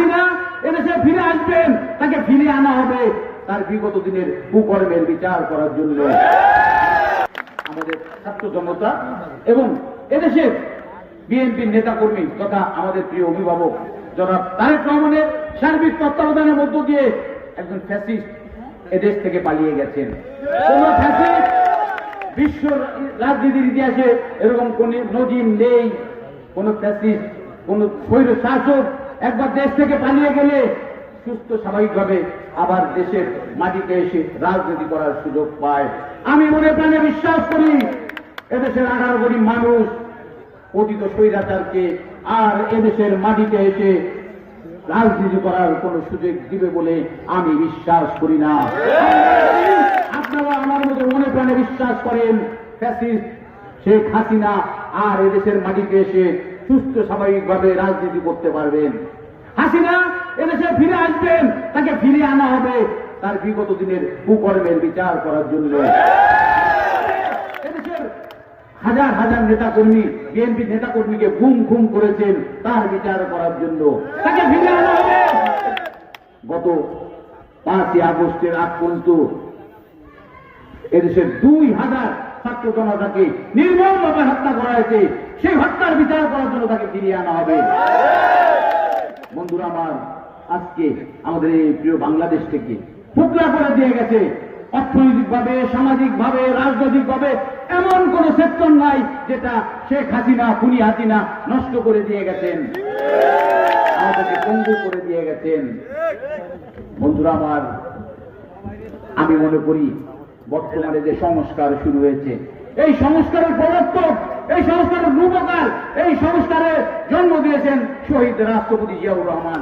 হাসিনা এদেশে ফিরে আসবেন, তাকে ফিরিয়ে আনা হবে। তার বিগত দিনের কুকর্মের বিচার করার জন্য। আমাদের ছাত্র জনতা এবং এদেশের বিএনপির নেতাকর্মী তথা আমাদের প্রিয় অভিভাবক জনাব তারেক রহমানের সার্বিক তত্ত্বাবধানের মধ্য দিয়ে একজন ফ্যাসিস্ট এদেশ থেকে পালিয়ে গেছেন। কোন ফ্যাসিস্ট বিশ্ব রাজনীতির ইতিহাসে এরকম কোন নজির নেই। কোন ফ্যাসিস্ট, কোন স্বৈর শাসক একবার দেশ থেকে পালিয়ে গেলে সুস্থ, স্বাভাবিকভাবে আবার দেশের মাটিতে এসে রাজনীতি করার সুযোগ পায়। আমি মনে প্রাণে বিশ্বাস করি, এদেশের আঠারো কোটি মানুষ পতিত স্বৈরাচারকে আর এদেশের মাটিতে এসে রাজনীতি করার কোন সুযোগ দিবে বলে আমি বিশ্বাস করি না। আপনারা আমার মতো মনে প্রাণে বিশ্বাস করেন, ফ্যাসিস্ট শেখ হাসিনা আর এদেশের মাটিতে এসে সুস্থ স্বাভাবিকভাবে রাজনীতি করতে পারবেন। হাসিনা এদেশে ফিরে আসবেন, তাকে ফিরিয়ে আনা হবে তার বিগত দিনের কুকর্মের বিচার করার জন্য। হাজার হাজার নেতাকর্মী বিএনপি নেতাকর্মীকে গুম খুম করেছেন তার বিচার করার জন্য। তাকে ফিরে আনা হবে। গত পাঁচই আগস্টের আগ পর্যন্ত এদেশের দুই হাজার ছাত্র জনতাকে নির্মমভাবে হত্যা করা হয়েছে। সেই হত্যার বিচার করার জন্য তাকে ফিরিয়ে আনা হবে। বন্ধুরা আমার, আজকে আমাদের এই প্রিয় বাংলাদেশ থেকে টুকরা করে দিয়ে গেছে। অর্থনৈতিক ভাবে সামাজিক ভাবে রাজনৈতিক ভাবে এমন কোন সেক্টর নাই যেটা শেখ হাসিনা, খুনি হাসিনা নষ্ট করে দিয়ে গেছেন। আমাদেরকে পঙ্গু করে দিয়ে গেছেন। বন্ধুরা আমার, আমি মনে করি বর্তমানে যে সংস্কার শুরু হয়েছে, এই সংস্কারের প্রবর্তক, এই সংস্কারের রূপকার, এই সংস্কারের জন্ম দিয়েছেন শহীদ রাষ্ট্রপতি জিয়াউর রহমান।